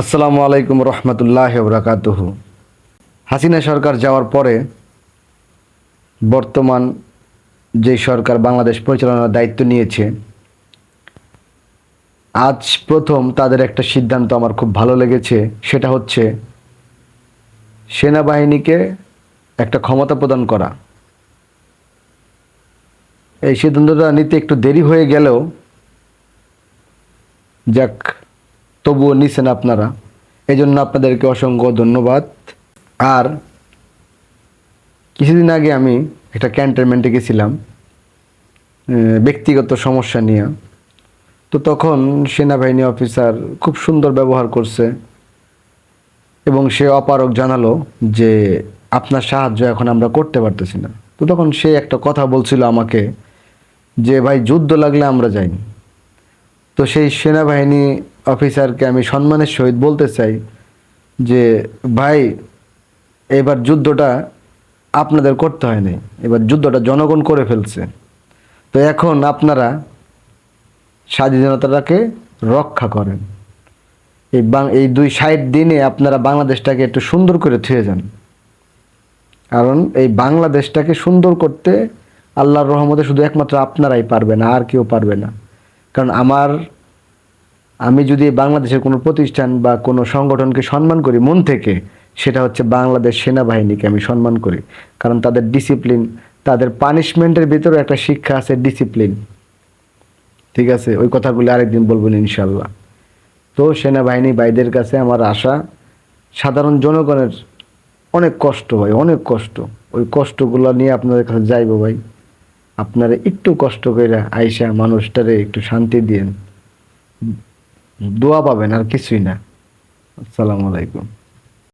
আসসালামু আলাইকুম রহমতুল্লাহ বরাকাতুহু হাসিনা সরকার যাওয়ার পরে বর্তমান যে সরকার বাংলাদেশ পরিচালনার দায়িত্ব নিয়েছে, আজ প্রথম তাদের একটা সিদ্ধান্ত আমার খুব ভালো লেগেছে, সেটা হচ্ছে সেনাবাহিনীকে একটা ক্ষমতা প্রদান করা। এই সিদ্ধান্তটা নিতে একটু দেরি হয়ে গেলেও যাক তবুও নিছেন আপনারা। এই জন্য আপনাদেরকে অসংখ্য ধন্যবাদ। আর কিছুদিন আগে আমি একটা ক্যান্টনমেন্টে গেছিলাম ব্যক্তিগত সমস্যা নিয়ে। তো তখন সেনাবাহিনী অফিসার খুব সুন্দর ব্যবহার করছে এবং সে অপারক জানালো যে আপনার সাহায্য এখন আমরা করতে পারতেছি না। তো তখন সে একটা কথা বলছিল আমাকে যে, ভাই, যুদ্ধ লাগলে আমরা যাই তো সেই সেনাবাহিনী অফিসারকে আমি সম্মানের সহিত বলতে চাই যে, ভাই, এবার যুদ্ধটা আপনাদের করতে হয়নি। এবার যুদ্ধটা জনগণ করে ফেলছে। তো এখন আপনারা স্বাধীনতাটাকে রক্ষা করেন। এই বাং, এই দুই ষাট দিনে আপনারা বাংলাদেশটাকে একটু সুন্দর করে থুয়ে যান। কারণ এই বাংলাদেশটাকে সুন্দর করতে আল্লাহর রহমতে শুধু একমাত্র আপনারাই পারবেন, আর কেউ পারবে না। কারণ আমার আমি যদি বাংলাদেশের কোনো প্রতিষ্ঠান বা কোনো সংগঠনকে সম্মান করি মন থেকে, সেটা হচ্ছে বাংলাদেশ সেনাবাহিনীকে আমি সম্মান করি। কারণ তাদের ডিসিপ্লিন তাদের পানিশমেন্টের ভিতরে একটা শিক্ষা আছে ডিসিপ্লিন ঠিক আছে? ওই কথাগুলো আরেকদিন বলবেন ইনশাল্লাহ তো সেনাবাহিনী ভাইদের কাছে আমার আশা, সাধারণ জনগণের অনেক কষ্ট হয়, অনেক কষ্ট। ওই কষ্টগুলো নিয়ে আপনাদের কাছে যাইবো ভাই। আপনারা একটু কষ্ট করে আইসা মানুষটারে একটু শান্তি দিয়েন। দোয়া পাবেন আর কিছুই না। আসসালামু আলাইকুম।